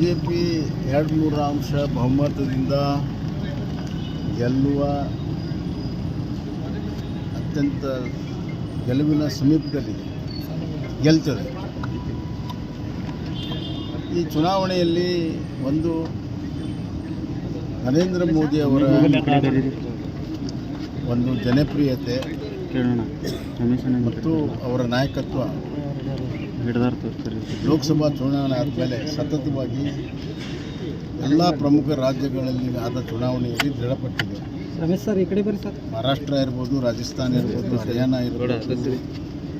J P ಎರಡು ಮೂರು ಅಂಶ ಬಹುಮತದಿಂದ ಗೆಲ್ಲುವ ಅತ್ಯಂತ ಗೆಲುವಿನ ಸಮೀಪದಲ್ಲಿದೆ ಗೆಲ್ತದೆ. ಈ ಚುನಾವಣೆಯಲ್ಲಿ ಒಂದು ನರೇಂದ್ರ ಮೋದಿ ಅವರ ಒಂದು ಜನಪ್ರಿಯತೆ ಮತ್ತು ಅವರ ನಾಯಕತ್ವ. ಲೋಕಸಭಾ ಚುನಾವಣೆ ಆದಮೇಲೆ ಸತತವಾಗಿ ಎಲ್ಲ ಪ್ರಮುಖ ರಾಜ್ಯಗಳಲ್ಲಿ ಆದ ಚುನಾವಣೆಯಲ್ಲಿ ದೃಢಪಟ್ಟಿದೆ. ರಮೇಶ್ ಸರ್ ಈ ಕಡೆ ಬರ್ರಿ ಸರ್. ಮಹಾರಾಷ್ಟ್ರ ಇರ್ಬೋದು ರಾಜಸ್ಥಾನ ಇರ್ಬೋದು ಹರಿಯಾಣ ಇರ್ಬೋದು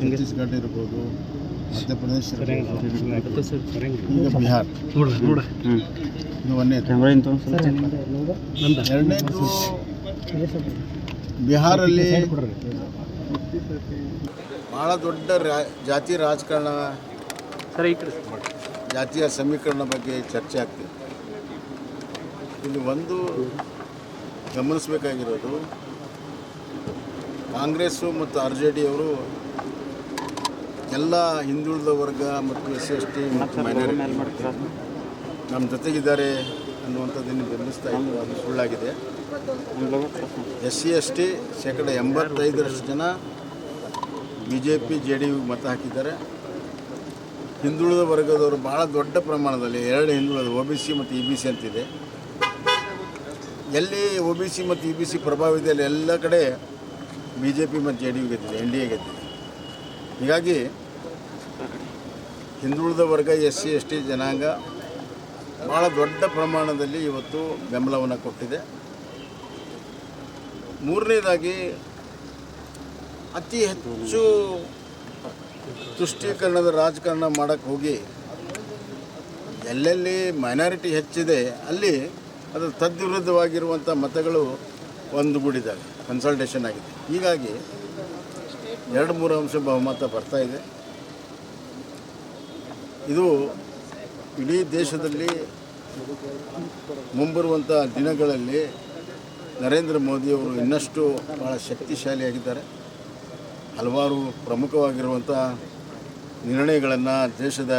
ಛತ್ತೀಸ್ಗಢ ಇರ್ಬೋದು ಮಧ್ಯಪ್ರದೇಶ ಈಗ ಬಿಹಾರ್. ಎರಡನೇ ಇದು. ಒಂದನೇದು ಎರಡನೇದು ಬಿಹಾರಲ್ಲಿ ಭಾಳ ದೊಡ್ಡ ರಾ ಜಾತಿ ರಾಜಕಾರಣ ಸರ್ ಈ ಕಡೆ ಜಾತಿಯ ಸಮೀಕರಣ ಬಗ್ಗೆ ಚರ್ಚೆ ಆಗ್ತಿದೆ. ಇಲ್ಲಿ ಒಂದು ಗಮನಿಸಬೇಕಾಗಿರೋದು ಕಾಂಗ್ರೆಸ್ಸು ಮತ್ತು ಆರ್ ಜೆ ಡಿಯವರು ಎಲ್ಲ ಹಿಂದುಳಿದ ವರ್ಗ ಮತ್ತು ಎಸ್ ಸಿ ಎಸ್ ಟಿ ಮತ್ತು ಮೈನಾರಿಟಿ ನಮ್ಮ ಜೊತೆಗಿದ್ದಾರೆ ಅನ್ನುವಂಥದ್ದನ್ನು ಬೆಂಬಲಿಸ್ತಾ ಇದ್ದು ಅದು ಸುಳ್ಳಾಗಿದೆ. ಎಸ್ ಸಿ ಎಸ್ ಟಿ ಶೇಕಡ ಎಂಬತ್ತೈದರಷ್ಟು ಜನ B J P J D U ಮತ ಹಾಕಿದ್ದಾರೆ. ಹಿಂದುಳಿದ ವರ್ಗದವರು ಭಾಳ ದೊಡ್ಡ ಪ್ರಮಾಣದಲ್ಲಿ, ಎರಡು ಹಿಂದುಳಿದ, ಒ ಬಿ ಸಿ ಮತ್ತು ಇ ಬಿ ಸಿ ಅಂತಿದೆ. ಎಲ್ಲಿ ಒ ಬಿ ಸಿ ಮತ್ತು ಇ ಬಿ ಸಿ ಪ್ರಭಾವ ಇದೆ, ಅಲ್ಲಿ ಎಲ್ಲ ಕಡೆ ಬಿ ಜೆ ಪಿ ಮತ್ತು ಜೆ ಡಿ ಯು ಗೆದ್ದಿದೆ, ಎನ್ ಡಿ ಎ ಗೆದ್ದಿದೆ. ಹೀಗಾಗಿ ಹಿಂದುಳಿದ ವರ್ಗ, ಎಸ್ ಸಿ, ಎಸ್ ಟಿ ಜನಾಂಗ ಭಾಳ ದೊಡ್ಡ ಪ್ರಮಾಣದಲ್ಲಿ ಇವತ್ತು ಬೆಂಬಲವನ್ನು ಕೊಟ್ಟಿದೆ. ಮೂರನೇದಾಗಿ ಅತಿ ಹೆಚ್ಚು ತುಷ್ಟೀಕರಣದ ರಾಜಕಾರಣ ಮಾಡೋಕ್ಕೆ ಹೋಗಿ, ಎಲ್ಲೆಲ್ಲಿ ಮೈನಾರಿಟಿ ಹೆಚ್ಚಿದೆ, ಅಲ್ಲಿ ಅದು ತದ್ವಿರುದ್ಧವಾಗಿರುವಂಥ ಮತಗಳು ಒಂದುಗೂಡಿದ್ದಾವೆ ಕನ್ಸಲ್ಟೇಷನ್ ಆಗಿದೆ. ಹೀಗಾಗಿ ಎರಡು ಮೂರು ಅಂಶ ಬಹುಮತ ಬರ್ತಾ ಇದೆ. ಇದು ಇಡೀ ದೇಶದಲ್ಲಿ ಮುಂಬರುವಂಥ ದಿನಗಳಲ್ಲಿ ನರೇಂದ್ರ ಮೋದಿಯವರು ಇನ್ನಷ್ಟು ಭಾಳ ಶಕ್ತಿಶಾಲಿಯಾಗಿದ್ದಾರೆ. ಹಲವಾರು ಪ್ರಮುಖವಾಗಿರುವಂಥ ನಿರ್ಣಯಗಳನ್ನು ದೇಶದ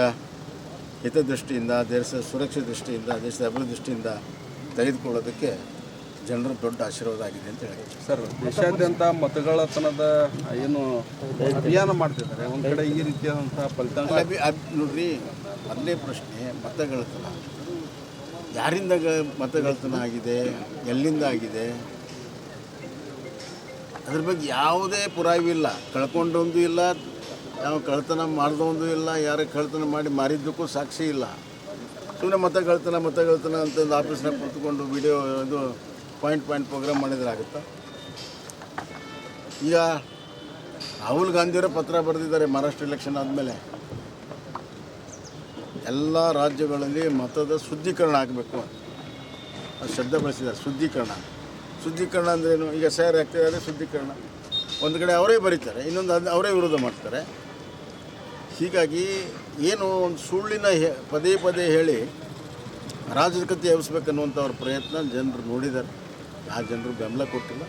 ಹಿತದೃಷ್ಟಿಯಿಂದ ದೇಶದ ಸುರಕ್ಷೆ ದೃಷ್ಟಿಯಿಂದ ದೇಶದ ಅಭಿವೃದ್ಧಿ ದೃಷ್ಟಿಯಿಂದ ತೆಗೆದುಕೊಳ್ಳೋದಕ್ಕೆ ಜನರು ದೊಡ್ಡ ಆಶೀರ್ವಾದ ಆಗಿದೆ ಅಂತ ಹೇಳಿ. ಸರ್ ದೇಶಾದ್ಯಂತ ಮತಗಳತನದ ಏನು ಅಭಿಯಾನ ಮಾಡ್ತಿದ್ದಾರೆ ಒಂದು ಕಡೆ ಈ ರೀತಿಯಾದಂಥ ಫಲಿತಾಂಶ? ನೋಡ್ರಿ ಮೊದಲೇ ಪ್ರಶ್ನೆ ಮತಗಳತನ ಯಾರಿಂದ ಮತಗಳತನ ಆಗಿದೆ ಎಲ್ಲಿಂದ ಆಗಿದೆ? ಅದ್ರ ಬಗ್ಗೆ ಯಾವುದೇ ಪುರಾವೆ ಇಲ್ಲ. ಕಳ್ಕೊಂಡೊಂದು ಇಲ್ಲ, ಯಾವ ಕಳ್ತನ ಮಾಡ್ದೊಂದು ಇಲ್ಲ, ಯಾರು ಕಳ್ತನ ಮಾಡಿ ಮಾರಿದ್ದಕ್ಕೂ ಸಾಕ್ಷಿ ಇಲ್ಲ. ಸುಮ್ಮನೆ ಮತ ಕಳ್ತನ ಮತ ಕಳ್ತನ ಅಂತಂದು ಆಫೀಸ್ನಾಗ ಕೂತ್ಕೊಂಡು ವಿಡಿಯೋ ಇದು ಪಾಯಿಂಟ್ ಪಾಯಿಂಟ್ ಪ್ರೋಗ್ರಾಮ್ ಮಾಡಿದ್ರೆ ಆಗುತ್ತಾ? ಈಗ ರಾಹುಲ್ ಗಾಂಧಿಯವರು ಪತ್ರ ಬರೆದಿದ್ದಾರೆ ಮಹಾರಾಷ್ಟ್ರ ಎಲೆಕ್ಷನ್ ಆದಮೇಲೆ. ಎಲ್ಲ ರಾಜ್ಯಗಳಲ್ಲಿ ಮತದ ಶುದ್ಧೀಕರಣ ಆಗಬೇಕು ಅದು ಶಬ್ದ ಬಳಸಿದ್ದಾರೆ, ಶುದ್ಧೀಕರಣ. ಶುದ್ಧೀಕರಣ ಅಂದ್ರೇನು ಈಗ ಸೈರ್ ಆಗ್ತಿದ್ದಾರೆ ಶುದ್ಧೀಕರಣ. ಒಂದು ಕಡೆ ಅವರೇ ಬರೀತಾರೆ ಇನ್ನೊಂದು ಅದು ಅವರೇ ವಿರೋಧ ಮಾಡ್ತಾರೆ. ಹೀಗಾಗಿ ಏನು ಒಂದು ಸುಳ್ಳಿನ ಹೆ- ಪದೇ ಪದೇ ಹೇಳಿ ರಾಜಕತೆ ಎಬ್ಸ್ಬೇಕನ್ನುವಂಥ ಅವ್ರ ಪ್ರಯತ್ನ ಜನರು ನೋಡಿದ್ದಾರೆ. ಆ ಜನರು ಬೆಂಬಲ ಕೊಟ್ಟಿಲ್ಲ.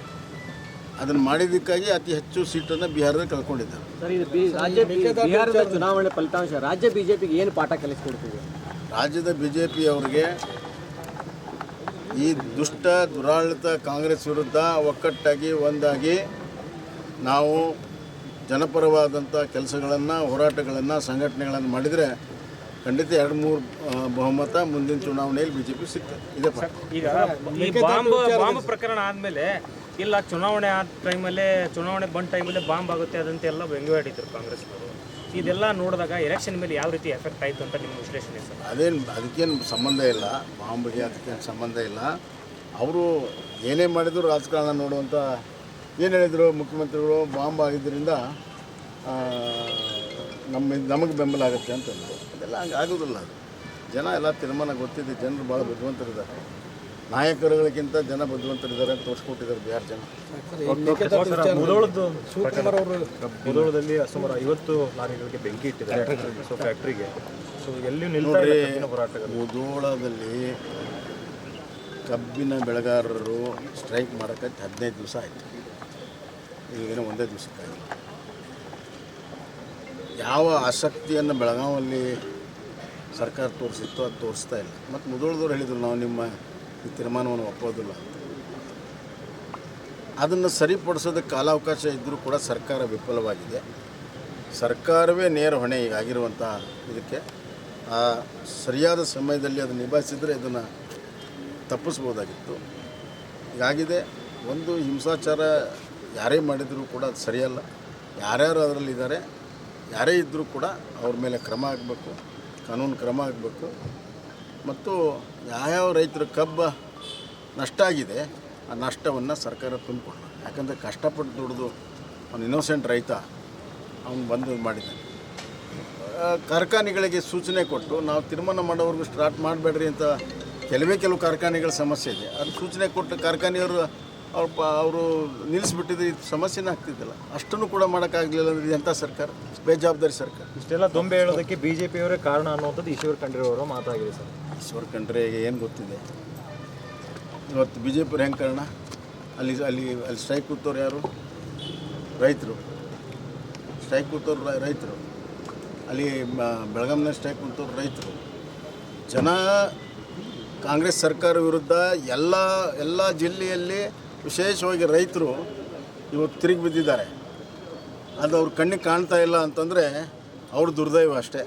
ಅದನ್ನು ಮಾಡಿದ್ದಕ್ಕಾಗಿ ಅತಿ ಹೆಚ್ಚು ಸೀಟನ್ನು ಬಿಹಾರದಲ್ಲಿ ಕಳ್ಕೊಂಡಿದ್ದಾರೆ. ಬಿಹಾರದ ಚುನಾವಣೆ ಫಲಿತಾಂಶ ರಾಜ್ಯ ಬಿಜೆಪಿಗೆ ಏನು ಪಾಠ ಕಲಿಸ್ಕೊಡ್ತೀವಿ? ರಾಜ್ಯದ ಬಿ ಜೆ ಪಿ ಅವರಿಗೆ ಈ ದುಷ್ಟ ದುರಾಡಳಿತ ಕಾಂಗ್ರೆಸ್ ವಿರುದ್ಧ ಒಕ್ಕಟ್ಟಾಗಿ ಒಂದಾಗಿ ನಾವು ಜನಪರವಾದಂಥ ಕೆಲಸಗಳನ್ನು ಹೋರಾಟಗಳನ್ನು ಸಂಘಟನೆಗಳನ್ನು ಮಾಡಿದರೆ ಖಂಡಿತ ಎರಡು ಮೂರು ಬಹುಮತ ಮುಂದಿನ ಚುನಾವಣೆಯಲ್ಲಿ ಬಿಜೆಪಿ ಜೆ ಪಿ ಸಿಗ್ತದೆ ಇದೇ ಈಗ ಈ ಬಾಂಬ್ ಬಾಂಬ್ ಪ್ರಕರಣ ಆದಮೇಲೆ ಇಲ್ಲ ಚುನಾವಣೆ ಆದ ಟೈಮಲ್ಲೇ ಚುನಾವಣೆ ಬಂದ ಟೈಮಲ್ಲೇ ಬಾಂಬ್ ಆಗುತ್ತೆ ಅದಂತೆ ಎಲ್ಲ ವ್ಯಂಗ್ಯವಾಡಿದ್ರು ಕಾಂಗ್ರೆಸ್ನವರು. ಇದೆಲ್ಲ ನೋಡಿದಾಗ ಎಲೆಕ್ಷನ್ ಮೇಲೆ ಯಾವ ರೀತಿ ಎಫೆಕ್ಟ್ ಆಯಿತು ಅಂತ ನಿಮ್ಮ ವಿಶ್ಲೇಷಣೆ ಸರ್? ಅದೇನು, ಅದಕ್ಕೇನು ಸಂಬಂಧ ಇಲ್ಲ, ಬಾಂಬ್ಗೆ ಅದಕ್ಕೇನು ಸಂಬಂಧ ಇಲ್ಲ. ಅವರು ಏನೇ ಮಾಡಿದ್ರು ರಾಜಕಾರಣ ನೋಡುವಂಥ ಏನು ಹೇಳಿದರು ಮುಖ್ಯಮಂತ್ರಿಗಳು, ಬಾಂಬ್ ಆಗಿದ್ದರಿಂದ ನಮ್ಮ ನಮಗೆ ಬೆಂಬಲ ಆಗುತ್ತೆ ಅಂತಂದರು ಅದೆಲ್ಲ ಹಂಗೆ ಆಗೋದಿಲ್ಲ. ಅದು ಜನ ಎಲ್ಲ ತೀರ್ಮಾನ ಗೊತ್ತಿದೆ, ಜನರು ಭಾಳ ಬುದ್ಧಿವಂತರಿದ್ದಾರೆ. ನಾಯಕರುಗಳಿಗಿಂತ ಜನ ಬುದ್ಧಿವಂತರಿದ್ದಾರೆ ಅಂತ ತೋರಿಸ್ಕೊಟ್ಟಿದ್ದಾರೆ ಬಿಹಾರ್ ಜನ. ಮುದೋಳದಲ್ಲಿ ಸುಮಾರು ಐವತ್ತು ಲಾರಿಗಳಿಗೆ ಬೆಂಕಿ ಇಟ್ಟಿದ್ದಾರೆ. ಸೊ ಫ್ಯಾಕ್ಟ್ರಿಗೆ. ಸೊ ಎಲ್ಲಿ ನೋಡ್ರಿ ಮುದೋಳದಲ್ಲಿ ಕಬ್ಬಿನ ಬೆಳೆಗಾರರು ಸ್ಟ್ರೈಕ್ ಮಾಡೋಕ್ಕೆ ಹದಿನೈದು ದಿವಸ ಆಯಿತು. ಈಗೇನೋ ಒಂದೇ ದಿವಸಕ್ಕಾಗಿ ಯಾವ ಆಸಕ್ತಿಯನ್ನು ಬೆಳಗಾವಲ್ಲಿ ಸರ್ಕಾರ ತೋರಿಸಿತ್ತು ಅದು ತೋರಿಸ್ತಾ ಇಲ್ಲ. ಮತ್ತು ಮುದೋಳದವ್ರು ಹೇಳಿದರು ನಾವು ನಿಮ್ಮ ಈ ತೀರ್ಮಾನವನ್ನು ಒಪ್ಪೋದಿಲ್ಲ. ಅದನ್ನು ಸರಿಪಡಿಸೋದಕ್ಕೆ ಕಾಲಾವಕಾಶ ಇದ್ದರೂ ಕೂಡ ಸರ್ಕಾರ ವಿಫಲವಾಗಿದೆ. ಸರ್ಕಾರವೇ ನೇರ ಹೊಣೆ ಈಗ ಆಗಿರುವಂಥ ಇದಕ್ಕೆ, ಆ ಸರಿಯಾದ ಸಮಯದಲ್ಲಿ ಅದನ್ನು ನಿಭಾಯಿಸಿದರೆ ಇದನ್ನು ತಪ್ಪಿಸ್ಬೋದಾಗಿತ್ತು. ಹೀಗಾಗಿದೆ ಒಂದು ಹಿಂಸಾಚಾರ ಯಾರೇ ಮಾಡಿದರೂ ಕೂಡ ಅದು ಸರಿಯಲ್ಲ. ಯಾರ್ಯಾರು ಅದರಲ್ಲಿದ್ದಾರೆ, ಯಾರೇ ಇದ್ದರೂ ಕೂಡ ಅವ್ರ ಮೇಲೆ ಕ್ರಮ ಆಗಬೇಕು, ಕಾನೂನು ಕ್ರಮ ಆಗಬೇಕು. ಮತ್ತು ಯಾವ್ಯಾವ ರೈತರ ಕಬ್ಬ ನಷ್ಟ ಆಗಿದೆ, ಆ ನಷ್ಟವನ್ನು ಸರ್ಕಾರ ತುಂಬಿಕೊಡ್ಬೇಕು ಯಾಕಂದರೆ ಕಷ್ಟಪಟ್ಟು ದುಡಿದು ಅವ್ನು ಇನ್ನೋಸೆಂಟ್ ರೈತ ಅವನು ಬಂದು ಮಾಡಿದ್ದಾನೆ. ಕಾರ್ಖಾನೆಗಳಿಗೆ ಸೂಚನೆ ಕೊಟ್ಟು ನಾವು ತೀರ್ಮಾನ ಮಾಡೋವ್ರಿಗೂ ಸ್ಟಾರ್ಟ್ ಮಾಡಬೇಡ್ರಿ ಅಂತ ಕೆಲವೇ ಕೆಲವು ಕಾರ್ಖಾನೆಗಳ ಸಮಸ್ಯೆ ಇದೆ. ಅದು ಸೂಚನೆ ಕೊಟ್ಟು ಕಾರ್ಖಾನೆಯವರು ಅವ್ರ ಪ, ಅವರು ನಿಲ್ಲಿಸ್ಬಿಟ್ಟಿದ್ರೆ ಇದು ಸಮಸ್ಯೆನೇ ಆಗ್ತಿದ್ದಿಲ್ಲ. ಅಷ್ಟನ್ನು ಕೂಡ ಮಾಡೋಕ್ಕಾಗಲಿಲ್ಲ ಅಂದರೆ ಎಂಥ ಸರ್ಕಾರ? ಬೇಜವಾಬ್ದಾರಿ ಸರ್ಕಾರ. ಇಷ್ಟೆಲ್ಲ ದೊಂಬೆ ಹೇಳೋದಕ್ಕೆ ಬಿ ಜೆ ಪಿಯವರೇ ಕಾರಣ ಅನ್ನುವಂಥದ್ದು ಈಶ್ವರ್ ಖಂಡ್ರೆ ಮಾತಾಗಿದೆ ಸರ್. ಈಶ್ವರ್ ಏನು ಗೊತ್ತಿದೆ. ಇವತ್ತು ಬಿ ಜೆ ಪಿಯವ್ರು ಹೆಂಗೆ ಕಾರಣ? ಅಲ್ಲಿ ಅಲ್ಲಿ ಅಲ್ಲಿ ಸ್ಟ್ರೈಕ್ ಕೂತವ್ರು ಯಾರು? ರೈತರು. ಸ್ಟ್ರೈಕ್ ಕೂತವ್ರು ರೈತರು. ಅಲ್ಲಿ ಬೆಳಗಾಂನ ಸ್ಟ್ರೈಕ್ ಕೂತವ್ರು ರೈತರು. ಜನ ಕಾಂಗ್ರೆಸ್ ಸರ್ಕಾರ ವಿರುದ್ಧ ಎಲ್ಲ ಎಲ್ಲ ಜಿಲ್ಲೆಯಲ್ಲಿ ವಿಶೇಷವಾಗಿ ರೈತರು ಇವತ್ತು ತಿರುಗಿ ಬಿದ್ದಿದ್ದಾರೆ. ಅದು ಅವ್ರ ಕಣ್ಣಿಗೆ ಕಾಣ್ತಾ ಇಲ್ಲ ಅಂತಂದರೆ ಅವ್ರ ದುರ್ದೈವ ಅಷ್ಟೇ.